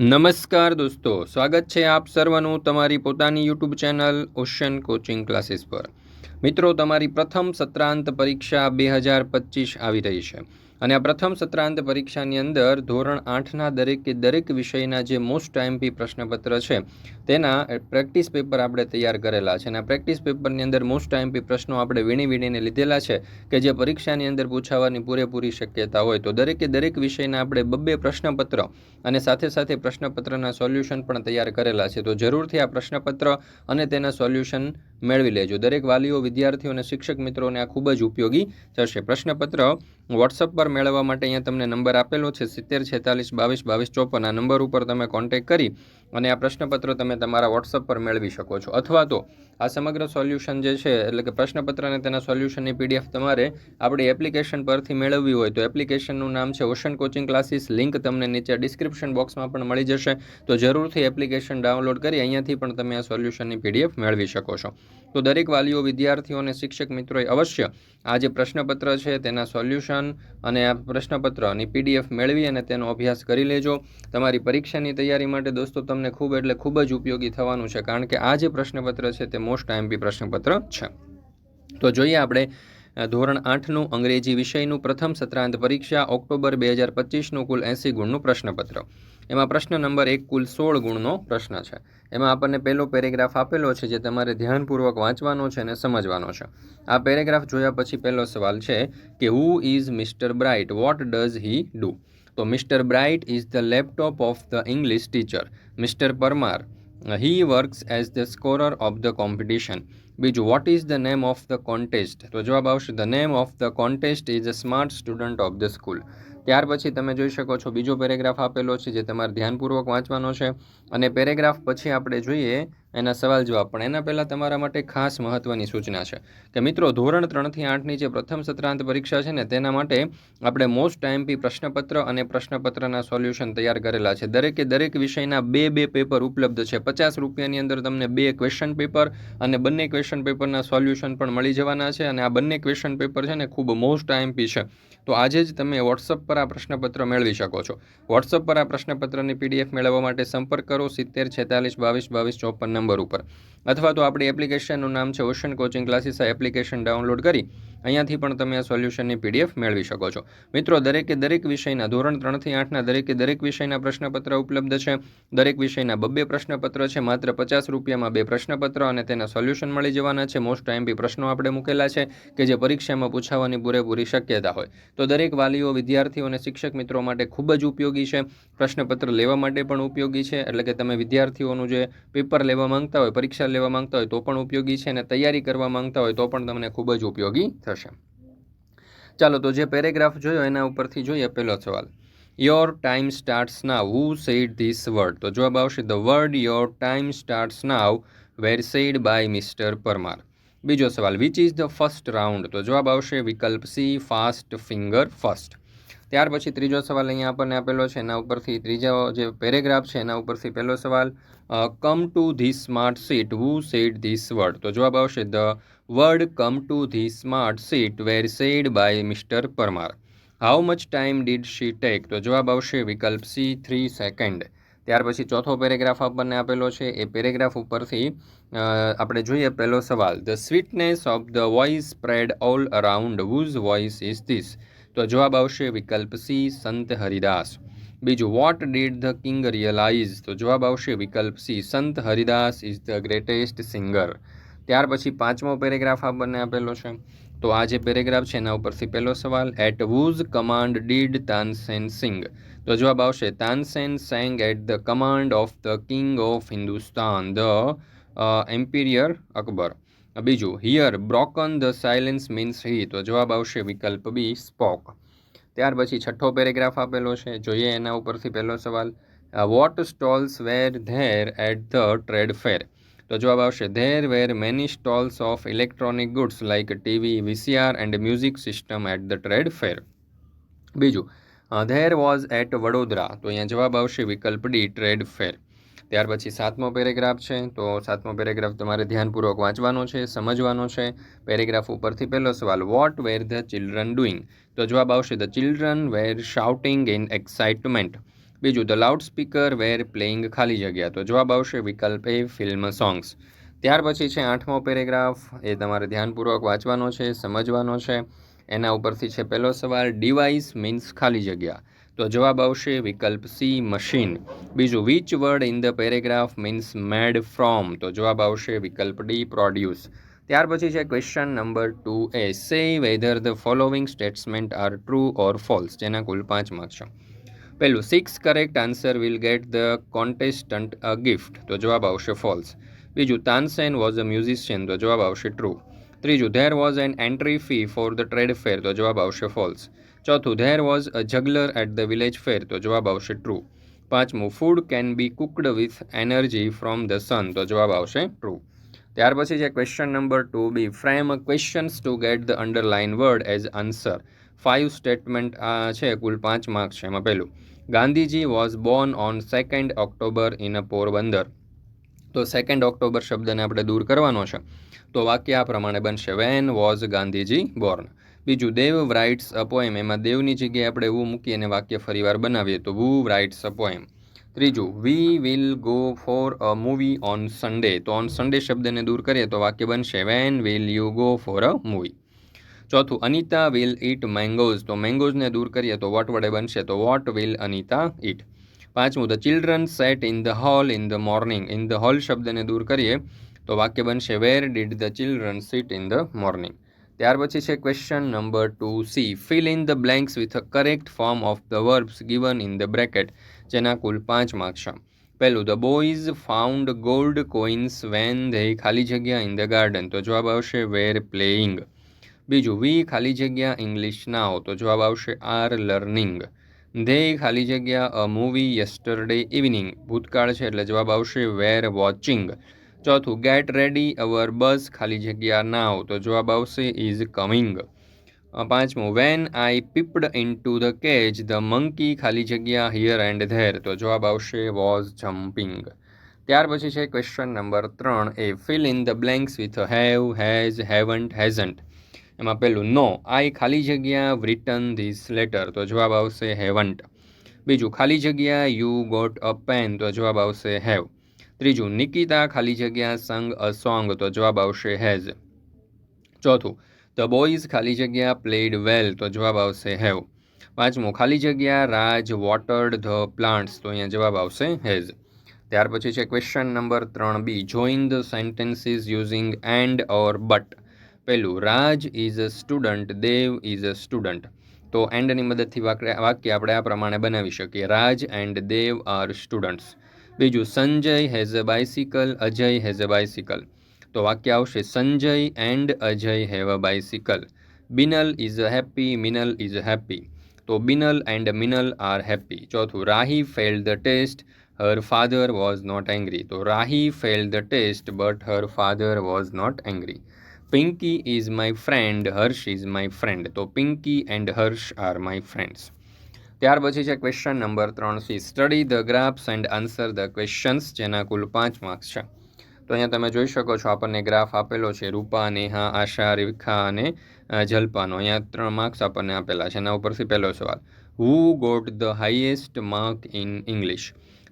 નમસ્કાર દોસ્તો, સ્વાગત છે આપ સર્વનું તમારી પોતાની YouTube channel ocean coaching classes પર. મિત્રો, તમારી પ્રથમ સત્રાંત પરીક્ષા બે હજાર પચીસ આવી રહી છે. અને આ પ્રથમ સત્રાંત પરીક્ષાની અંદર ધોરણ આઠના દરેકે દરેક વિષયના જે મોસ્ટ ટાઈમપી પ્રશ્નપત્ર છે, તેના પ્રેક્ટિસ પેપર આપણે તૈયાર કરેલા છે. અને આ પ્રેક્ટિસ પેપરની અંદર મોસ્ટ ટાઈમપી પ્રશ્નો આપણે વીણી વીણીને લીધેલા છે કે જે પરીક્ષાની અંદર પૂછાવાની પૂરેપૂરી શક્યતા હોય. તો દરેકે દરેક વિષયના આપણે બબ્બે પ્રશ્નપત્ર અને સાથે સાથે પ્રશ્નપત્રના સોલ્યુશન પણ તૈયાર કરેલા છે. તો જરૂરથી આ પ્રશ્નપત્ર અને તેના સોલ્યુશન મેળવી લેજો. દરેક વાલીઓ, વિદ્યાર્થીઓ અને શિક્ષક મિત્રોને આ ખૂબ જ ઉપયોગી થશે. પ્રશ્નપત્ર વોટ્સઅપ પર મેળવવા માટે અહીંયા તમને નંબર આપેલો છે સિત્તેર છેતાલીસ બાવીસ બાવીસ ચોપન. આ નંબર ઉપર તમે કોન્ટેક્ટ કરી અને આ પ્રશ્નપત્ર તમે તમારા વોટ્સઅપ પર મેળવી શકો છો. અથવા તો આ સમગ્ર સોલ્યુશન જે છે, એટલે કે પ્રશ્નપત્ર અને તેના સોલ્યુશનની પીડીએફ તમારે આપણી એપ્લિકેશન પરથી મેળવવી હોય તો એપ્લિકેશનનું નામ છે ઓશન કોચિંગ ક્લાસીસ લિંક તમને નીચે ડિસ્ક્રિપ્શન બોક્સમાં પણ મળી જશે. તો જરૂરથી એપ્લિકેશન ડાઉનલોડ કરી અહીંયાથી પણ તમે આ સોલ્યુશનની પીડીએફ મેળવી શકો છો. તો દરેક વાલીઓ, વિદ્યાર્થીઓ અને શિક્ષક મિત્રોએ અવશ્ય આ જે પ્રશ્નપત્ર છે, તેના સોલ્યુશન અને આ પ્રશ્નપત્રની પીડીએફ મેળવી અને તેનો અભ્યાસ કરી લેજો. તમારી પરીક્ષાની તૈયારી માટે દોસ્તો, તમને ખૂબ એટલે ખૂબ જ ઉપયોગી થવાનું છે, કારણ કે આ જે પ્રશ્નપત્ર છે તે મોસ્ટ આઈએમપી પ્રશ્નપત્ર છે. તો જોઈએ આપણે ધોરણ આઠનું અંગ્રેજી વિષયનું પ્રથમ સત્રાંત પરીક્ષા ઓક્ટોબર બે હજાર પચીસનું કુલ એંસી ગુણનું પ્રશ્નપત્ર. એમાં પ્રશ્ન નંબર એક કુલ સોળ ગુણનો પ્રશ્ન છે. એમાં આપણને પહેલો પેરેગ્રાફ આપેલો છે જે તમારે ધ્યાનપૂર્વક વાંચવાનો છે અને સમજવાનો છે. આ પેરેગ્રાફ જોયા પછી પહેલો સવાલ છે કે who is mister bright what does he do તો mister bright is the laptop of the English teacher mister Parmar he works as the scorer of the competition બીજું what is the name of the contest તો જવાબ આવશે the name of the contest is a smart student of the school ત્યાર પછી તમે જોઈ શકો છો, બીજો પેરેગ્રાફ આપેલો છે, જે તમારે ધ્યાનપૂર્વક વાંચવાનો છે. અને પેરેગ્રાફ પછી આપણે જોઈએ એના સવાલ જવાબ પણ. એના પહેલાં તમારા માટે ખાસ મહત્ત્વની સૂચના છે કે મિત્રો, ધોરણ ત્રણથી આઠની જે પ્રથમ સત્રાંત પરીક્ષા છે ને, તેના માટે આપણે મોસ્ટ ટાઈમપી પ્રશ્નપત્ર અને પ્રશ્નપત્રના સોલ્યુશન તૈયાર કરેલા છે. દરેકે દરેક વિષયના બે બે પેપર ઉપલબ્ધ છે. પચાસ રૂપિયાની અંદર તમને બે ક્વેશ્ચન પેપર અને બંને ક્વેશ્ચન પેપરના સોલ્યુશન પણ મળી જવાના છે અને આ બંને ક્વેશ્ચન પેપર છે ને, ખૂબ મોસ્ટ ટાઈમપી છે. તો આજે જ તમે વોટ્સઅપ પર આ પ્રશ્નપત્ર મેળવી શકો છો. વોટ્સઅપ પર આ પ્રશ્નપત્રની પીડીએફ મેળવવા માટે સંપર્ક કરો. સિત્તેર છેતાલીસ બાવીસ બાવીસ ચોપન નંબર ઉપર. અથવા તો આપણી એપ્લિકેશનનું નામ છે ocean coaching classes. Application download કરી અહીંયાથી પણ તમે આ સોલ્યુશનની પીડીએફ મેળવી શકો છો. મિત્રો, દરેકે દરેક વિષયના, ધોરણ ત્રણથી આઠના, દરેકે દરેક વિષયના પ્રશ્નપત્ર ઉપલબ્ધ છે. દરેક વિષયના બબ્બે પ્રશ્નપત્ર છે. માત્ર પચાસ રૂપિયામાં બે પ્રશ્નપત્ર અને તેના સોલ્યુશન મળી જવાના છે. મોસ્ટ આઈએમપી પ્રશ્નો આપણે મૂકેલા છે કે જે પરીક્ષામાં પૂછાવાની પૂરેપૂરી શક્યતા હોય. તો દરેક વાલીઓ, વિદ્યાર્થીઓ અને શિક્ષક મિત્રો માટે ખૂબ જ ઉપયોગી છે. પ્રશ્નપત્ર લેવા માટે પણ ઉપયોગી છે. એટલે કે તમે વિદ્યાર્થીઓનું જે પેપર લેવા માંગતા હોય, પરીક્ષા લેવા માંગતા હોય તો પણ ઉપયોગી છે અને તૈયારી કરવા માંગતા હોય તો પણ તમને ખૂબ જ ઉપયોગી થશે. ચાલો, તો જે પેરેગ્રાફ જોયો એના ઉપરથી જોઈએ પહેલો સવાલ. Your time starts now who said this word તો જવાબ આવશે the word your time starts now where said by mister Parmar બીજો સવાલ which is the first round તો જવાબ આવશે, વિકલ્પ સી ફાસ્ટ ફિંગર ફર્સ્ટ ત્યાર પછી ત્રીજો સવાલ અહીંયા આપણને આપેલો છે, એના ઉપરથી ત્રીજો જે પેરેગ્રાફ છે, એના ઉપરથી પહેલો સવાલ come to the smart seat who said this word તો જવાબ આવશે the word come to the smart seat where said by mister Parmar how much time did she take તો જવાબ આવશે, વિકલ્પ સી થ્રી સેકન્ડ ત્યાર પછી ચોથો પેરેગ્રાફ આપણને આપેલો છે, એ પેરેગ્રાફ ઉપરથી આપણે જોઈએ પહેલો સવાલ the sweetness of the voice spread all around whose voice is this તો જવાબ આવશે વિકલ્પ સી, સંત હરિદાસ. બીજું what did the king realise તો જવાબ આવશે વિકલ્પ C, Sant Haridas is the greatest singer ત્યાર પછી પાંચમો પેરેગ્રાફ આપણને આપેલો છે. તો આ જે પેરેગ્રાફ છે, એના ઉપરથી પહેલો સવાલ at whose command did Tansen sing તો જવાબ આવશે Tansen sang at the command of the king of Hindustan the emperor Akbar બીજું here broken the silence means he તો જવાબ આવશે વિકલ્પ બી સ્પોક ત્યાર પછી છઠ્ઠો પેરેગ્રાફ આપેલો છે. જોઈએ એના ઉપરથી પહેલો સવાલ what stalls were there at the trade fair તો જવાબ આવશે there were many stalls of electronic goods like TV VCR and music system at the trade fair બીજું ધેર વોઝ એટ વડોદરા. તો અહીંયા જવાબ આવશે વિકલ્પ ડી ટ્રેડ ફેર ત્યાર પછી સાતમો પેરેગ્રાફ છે, તો સાતમો પેરેગ્રાફ તમારે ધ્યાનપૂર્વક વાંચવાનો છે, સમજવાનો છે. પેરેગ્રાફ ઉપરથી પહેલો સવાલ what were the children doing તો જવાબ આવશે the children were shouting in excitement બીજું the loud speaker were playing ખાલી જગ્યા. તો જવાબ આવશે, વિકલ્પ એ ફિલ્મ સોંગ્સ ત્યાર પછી છે, આઠમો પેરેગ્રાફ, એ તમારે ધ્યાનપૂર્વક વાંચવાનો છે, સમજવાનો છે. એના ઉપરથી છે, પહેલો સવાલ ડિવાઇસ મીન્સ ખાલી જગ્યા. તો જવાબ આવશે વિકલ્પ સી, મશીન. બીજું which word in the paragraph means made from તો જવાબ આવશે વિકલ્પ ડી પ્રોડ્યુસ ત્યાર પછી છે question number two A say whether the following statements are true or false જેના કુલ પાંચ માર્ક્સ છે. પહેલું six correct answer will get the contestant a gift તો જવાબ આવશે ફોલ્સ બીજું તાનસેન વોઝ અ મ્યુઝિશિયન તો જવાબ આવશે ટ્રુ ત્રીજું there was an entry fee for the trade fair તો જવાબ આવશે ફોલ્સ ચોથું there was a juggler at the village fair તો જવાબ આવશે ટ્રુ પાંચમું food can be cooked with energy from the sun તો જવાબ આવશે ટ્રુ ત્યાર પછી છે question number two B frame questions to get the underline word as answer five statement આ છે, કુલ પાંચ માર્ક્સ છે. એમાં પહેલું, Gandhiji was born on second October in a Porbandar તો સેકન્ડ ઓક્ટોબર શબ્દને આપણે દૂર કરવાનો છે. તો વાક્ય આ પ્રમાણે બનશે. વેન વોઝ ગાંધીજી બોર્ન બીજું દેવ રાઇટ્સ અ પોએમ એમાં દેવની જગ્યાએ આપણે એવું મૂકીએ અને વાક્ય ફરીવાર બનાવીએ તો વુ રાઇટ્સ અ પોએમ ત્રીજું we will go for a movie on Sunday તો ઓન સન્ડે શબ્દને દૂર કરીએ તો વાક્ય બનશે when will you go for a movie ચોથું, અનિતા વિલ ઇટ મેંગોઝ તો મેંગોઝને દૂર કરીએ તો વોટ વડે બનશે? તો વોટ વિલ અનિતા ઇટ પાંચમું the children sat in the hall in the morning in the hall શબ્દને દૂર કરીએ તો વાક્ય બનશે where did the children sit in the morning ત્યાર પછી છે question number two C fill in the blanks with a correct form of the verbs given in the bracket જેના કુલ પાંચ માર્ક્સ છે. પહેલું the boys found gold coins when they ખાલી જગ્યા ઇન ધ ગાર્ડન તો જવાબ આવશે વેર પ્લેઇંગ બીજું વી ખાલી જગ્યા ઇંગ્લિશ નાઓ તો જવાબ આવશે આર લર્નિંગ ધે ખાલી જગ્યા અ મૂવી યસ્ટરડે ઇવનિંગ ભૂતકાળ છે, એટલે જવાબ આવશે વેર વોચિંગ ચોથું ગેટ રેડી અવર બસ ખાલી જગ્યા નાવ તો જવાબ આવશે ઇઝ કમિંગ પાંચમું when I peeped into the cage the monkey ખાલી જગ્યા હિયર એન્ડ ધેર તો જવાબ આવશે વોઝ જમ્પિંગ ત્યાર પછી છે ક્વેશ્ચન નંબર ત્રણ A fill in the blanks with have has haven't hasn't એમાં પહેલું નો આઈ ખાલી જગ્યા રિટર્ન ધીસ લેટર તો જવાબ આવશે હેવન્ટ બીજું, ખાલી જગ્યા યુ ગોટ અ પેન તો જવાબ આવશે હેવ ત્રીજું, નિકિતા ખાલી જગ્યા સંગ અ સોંગ, તો જવાબ આવશે હેઝ. ચોથું, ધ બોયઝ ખાલી જગ્યા પ્લેડ વેલ, તો જવાબ આવશે હેવ. પાંચમું, ખાલી જગ્યા રાજ વોટર્ડ ધ પ્લાન્ટ્સ, તો અહીંયા જવાબ આવશે હેઝ. ત્યાર પછી છે ક્વેશ્ચન નંબર ત્રણ B, join the sentences using and or but. પહેલું, Raj is a student, Dev is a student. તો એન્ડની મદદથી વાક્ય આપણે આ પ્રમાણે બનાવી શકીએ. Raj and Dev are students. બીજું, Sanjay has a bicycle Ajay has a bicycle તો વાક્ય આવશે, Sanjay and Ajay have a bicycle Binal is a happy Minal is happy happy તો Binal and Minal are happy ચોથું, Rahi failed the test her father was not angry તો Rahi fail the test but her father was not angry Pinky is my friend Harsh is my friend તો Pinky and Harsh are my friends ત્યાર પછી છે question number ત્રણ C. Study the graphs and answer the questions જેના કુલ પાંચ marks છે. તો અહીંયા તમે જોઈ શકો છો, આપણને ગ્રાફ આપેલો છે, રૂપા, નેહા, આશા, રેખા અને જલ્પાનો. અહીંયા ત્રણ માર્ક્સ આપણને આપેલા છે. એના ઉપરથી પહેલો સવાલ. Who got the highest mark in English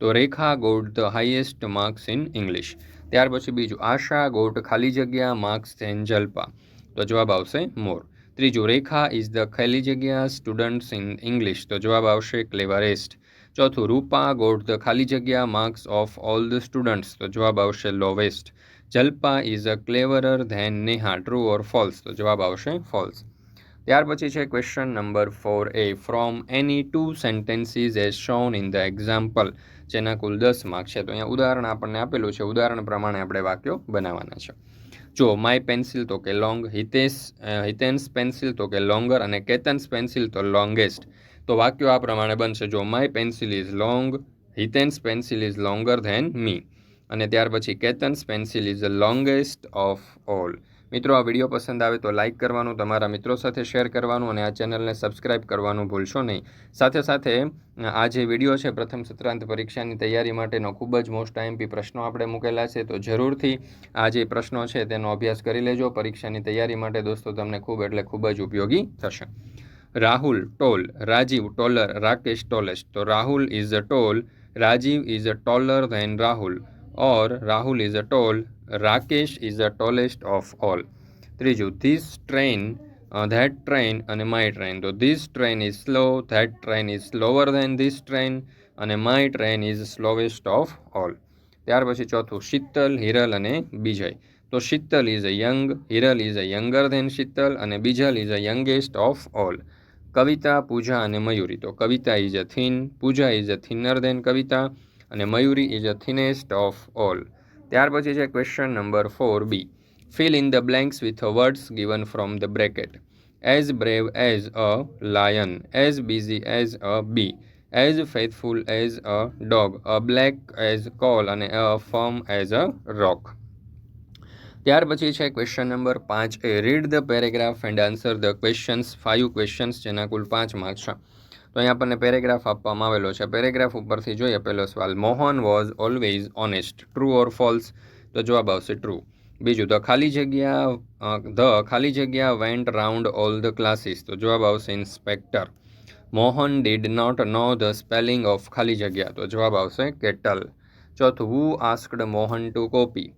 તો Rekha got the highest marks in English ત્યાર પછી બીજું, આશા ગોટ ખાલી જગ્યા માર્ક્સ ધેન જલ્પા. તો જવાબ આવશે મોર. ત્રીજું રેખા ઇઝ ધ ખાલી જગ્યા સ્ટુડન્ટ્સ ઇન ઇંગ્લિશ તો જવાબ આવશે ક્લેવરેસ્ટ ચોથું, રૂપા ગોટ ધ ખાલી જગ્યા marks of all the students તો જવાબ આવશે lowest Jalpa is a cleverer than Neha true or false તો જવાબ આવશે ફોલ્સ ત્યાર પછી છે question number four A from any two sentences as shown in the example જેના કુલ દસ માર્ક છે. તો અહીંયા ઉદાહરણ આપણને આપેલું છે. ઉદાહરણ પ્રમાણે આપણે વાક્યો બનાવવાના છે. જો માય પેન્સિલ તો કે લોંગ હિતેશ હિતેન્સ પેન્સિલ તો કે લોંગર અને કેતન્સ પેન્સિલ તો લોંગેસ્ટ તો વાક્યો આ પ્રમાણે બનશે. જો my pencil is long Hiten's pencil is longer than me અને ત્યાર પછી Ketan's pencil is the longest of all મિત્રો, આ વીડિયો પસંદ આવે તો લાઇક કરવાનું, તમારા મિત્રો સાથે શેર કરવાનું અને આ ચેનલને સબસ્ક્રાઇબ કરવાનું ભૂલશો નહીં. સાથે સાથે, આ જે વીડિયો છે, પ્રથમ સત્રાંત પરીક્ષાની તૈયારી માટેનો ખૂબ જ મોસ્ટ આઈએમપી પ્રશ્નો આપણે મૂકેલા છે, તો જરૂરથી આ જે પ્રશ્નો છે, તેનો અભ્યાસ કરી લેજો. પરીક્ષાની તૈયારી માટે દોસ્તો, તમને ખૂબ એટલે ખૂબ જ ઉપયોગી થશે. Rahul tall, Rajiv taller, Rakesh tallest તો Rahul is a tall, Rajiv is a taller than Rahul. Or Rahul is a tall Rakesh is a tallest of all ત્રીજું ધીસ ટ્રેન ધેટ ટ્રેન અને my train તો this train is slow that train is slower than this train અને my train is slowest of all ત્યાર પછી ચોથું, શીતલ, હિરલ અને બીજય. તો Sheetal is a young Hiral is a younger than Sheetal અને Bijal is a youngest of all Kavita, Puja અને મયુરી. તો Kavita is a thin Puja is a thinner than Kavita અને Mayuri is a thinnest of all ત્યાર પછી છે question number four B fill in the blanks with words given from the bracket as brave as a lion as busy as a bee as faithful as a dog a black as coal અને a firm as a રોક ત્યાર પછી છે question number પાંચ A read the paragraph and answer the questions five questions જેના કુલ પાંચ marks છે. તો અહીંયા આપણને પેરેગ્રાફ આપવામાં આવેલો છે. પેરેગ્રાફ ઉપરથી જોઈએ પહેલો સવાલ, Mohan was always honest true or false તો જવાબ આવશે ટ્રુ બીજું, ધ ખાલી જગ્યા ધ ખાલી જગ્યા went round all the classes તો જવાબ આવશે, inspector. Mohan did not know the spelling of ખાલી જગ્યા. તો જવાબ આવશે, કેટલ. ચોથું who asked Mohan to copy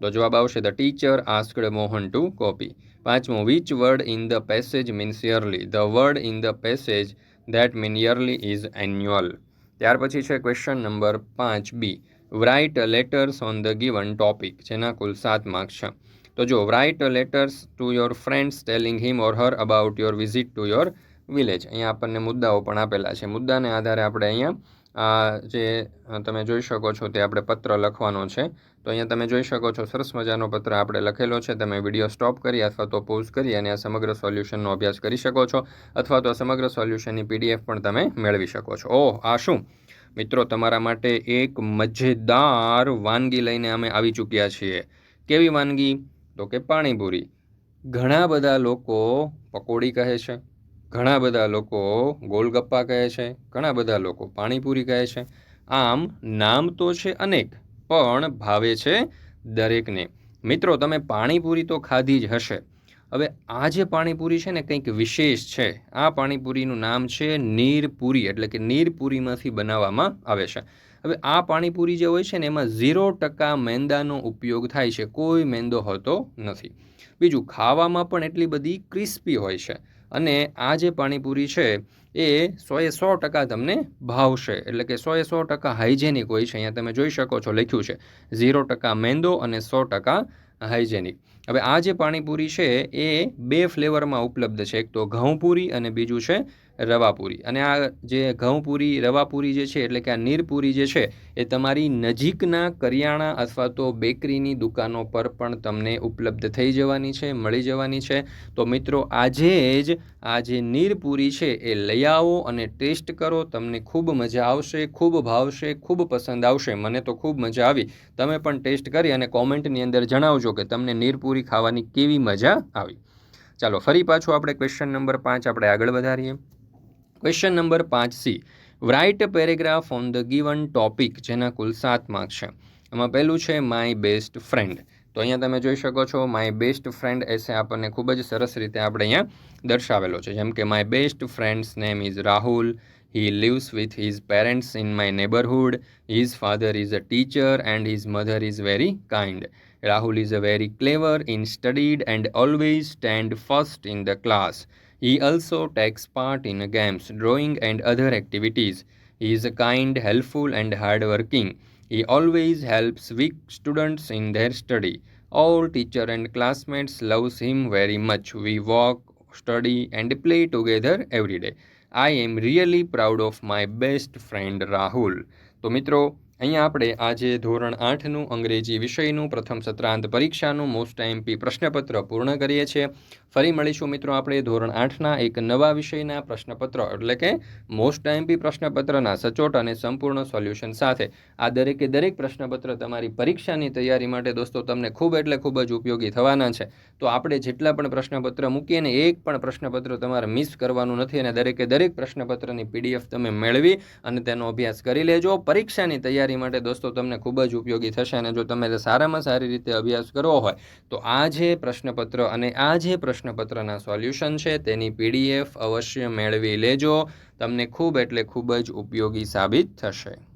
તો જવાબ આવશે the teacher asked Mohan to copy પાંચમું which word in the passage means yearly the word in the passage that mean yearly is annual ત્યાર પછી છે ક્વેશ્ચન નંબર પાંચ B write letters on the given topic જેના કુલ સાત marks છે. તો જો write letters to your friends telling him or her about your visit to your village અહીંયા આપણને મુદ્દાઓ પણ આપેલા છે. મુદ્દાને આધારે આપણે અહીંયા જે તમે જોઈ શકો છો તે આપણે પત્ર લખવાનો છે. તો અહીંયા તમે જોઈ શકો છો સરસ મજાનો પત્ર આપણે લખેલો છે. તમે વીડિયો સ્ટોપ કરી અથવા તો પોઝ કરી અને આ સમગ્ર સોલ્યુશનનો અભ્યાસ કરી શકો છો અથવા તો સમગ્ર સોલ્યુશનની પીડીએફ પણ તમે મેળવી શકો છો. ઓહ, આ શું? મિત્રો, તમારા માટે એક મજેદાર વાનગી લઈને અમે આવી ચૂક્યા છીએ. કેવી વાનગી? તો કે પાણીપુરી. ઘણા બધા લોકો પકોડી કહે છે. ઘણા બધા લોકો ગોલગપ્પા કહે છે, ઘણા બધા લોકો પાણીપુરી કહે છે. આમ, નામ તો છે અનેક, પણ ભાવે છે દરેકને. મિત્રો, તમે પાણીપુરી તો ખાધી જ હશે. હવે આ જે પાણીપુરી છે ને કંઈક વિશેષ છે, આ પાણીપુરીનું નામ છે નીરપુરી, એટલે કે નીરપુરીમાંથી બનાવવામાં આવે છે. હવે આ પાણીપુરી જે હોય છે ને, એમાં ઝીરો ટકા મેંદાનો ઉપયોગ થાય છે, કોઈ મેંદો હોતો નથી. બીજું, ખાવામાં પણ એટલી બધી ક્રિસ્પી હોય છે. અને આ જે પાણીપુરી છે, એ સોએ સો ટકા તમને ભાવશે. એટલે કે સોએ સો ટકા હાઇજેનિક હોય છે. અહીંયા તમે જોઈ શકો છો લખ્યું છે, ઝીરો ટકા મેંદો અને સો ટકા હાઇજેનિક. હવે આ જે પાણીપુરી છે, એ બે ફ્લેવરમાં ઉપલબ્ધ છે. એક તો ઘઉંપુરી અને બીજું છે રવાપુરી અને આ જે ઘઉંપુરી રવાપુરી જે છે, એટલે કે આ નીરપુરી જે છે, એ તમારી નજીકના કરિયાણા અથવા તો બેકરીની દુકાનો પર પણ તમને ઉપલબ્ધ થઈ જવાની છે, મળી જવાની છે. તો મિત્રો, આજે જ આ જે નીરપુરી છે, એ લઈ આવો અને ટેસ્ટ કરો. તમને ખૂબ મજા આવશે, ખૂબ ભાવશે, ખૂબ પસંદ આવશે. મને તો ખૂબ મજા આવી. તમે પણ ટેસ્ટ કરી અને કોમેન્ટની અંદર જણાવજો કે તમને નીરપુરી ખાવાની કેવી મજા આવી. ચાલો, ફરી પાછું આપણે ક્વેશ્ચન નંબર પાંચ આપણે આગળ વધારીએ. ક્વેશ્ચન નંબર પાંચ C write paragraph on the given topic જેના કુલ સાત માર્ક છે એમાં પહેલું છે માય બેસ્ટ ફ્રેન્ડ તો અહીંયા તમે જોઈ શકો છો માય બેસ્ટ ફ્રેન્ડ એસે આપણને ખૂબ જ સરસ રીતે આપણે અહીંયા દર્શાવેલો છે જેમ કે my best friend's name is Rahul he lives with his parents in my neighborhood. His father is a teacher and his mother is very kind. Rahul is a very clever in studied and always stand first in the class. He also takes part in games, drawing, and other activities. He is kind, helpful, and hardworking. He always helps weak students in their study. All teacher and classmates loves him very much. We walk, study, and play together every day. I am really proud of my best friend Rahul. તો મિત્રો અહીંયા આપણે આજે ધોરણ આઠનું અંગ્રેજી વિષયનું પ્રથમ સત્રાંત પરીક્ષાનું મોસ્ટ એમપી પ્રશ્નપત્ર પૂર્ણ કરીએ છીએ. ફરી મળીશું મિત્રો આપણે ધોરણ આઠના એક નવા વિષયના પ્રશ્નપત્ર, એટલે કે મોસ્ટ એમપી પ્રશ્નપત્રના સચોટ અને સંપૂર્ણ સોલ્યુશન સાથે. આ દરેકે દરેક પ્રશ્નપત્ર તમારી પરીક્ષાની તૈયારી માટે દોસ્તો તમને ખૂબ એટલે ખૂબ જ ઉપયોગી થવાના છે. તો આપણે જેટલા પણ પ્રશ્નપત્ર મૂકીએ ને એક પણ પ્રશ્નપત્ર તમારે મિસ કરવાનું નથી અને દરેકે દરેક પ્રશ્નપત્રની પીડીએફ તમે મેળવી અને તેનો અભ્યાસ કરી લેજો. પરીક્ષાની તૈયારી માટે દોસ્તો તમને ખૂબ જ ઉપયોગી થશે અને જો તમે સારામાં સારી રીતે અભ્યાસ કરવો હોય, તો આ જે પ્રશ્નપત્ર અને આ જે પ્રશ્નપત્રના સોલ્યુશન છે, તેની પીડીએફ અવશ્ય મેળવી લેજો. તમને ખૂબ એટલે ખૂબ જ ઉપયોગી સાબિત થશે.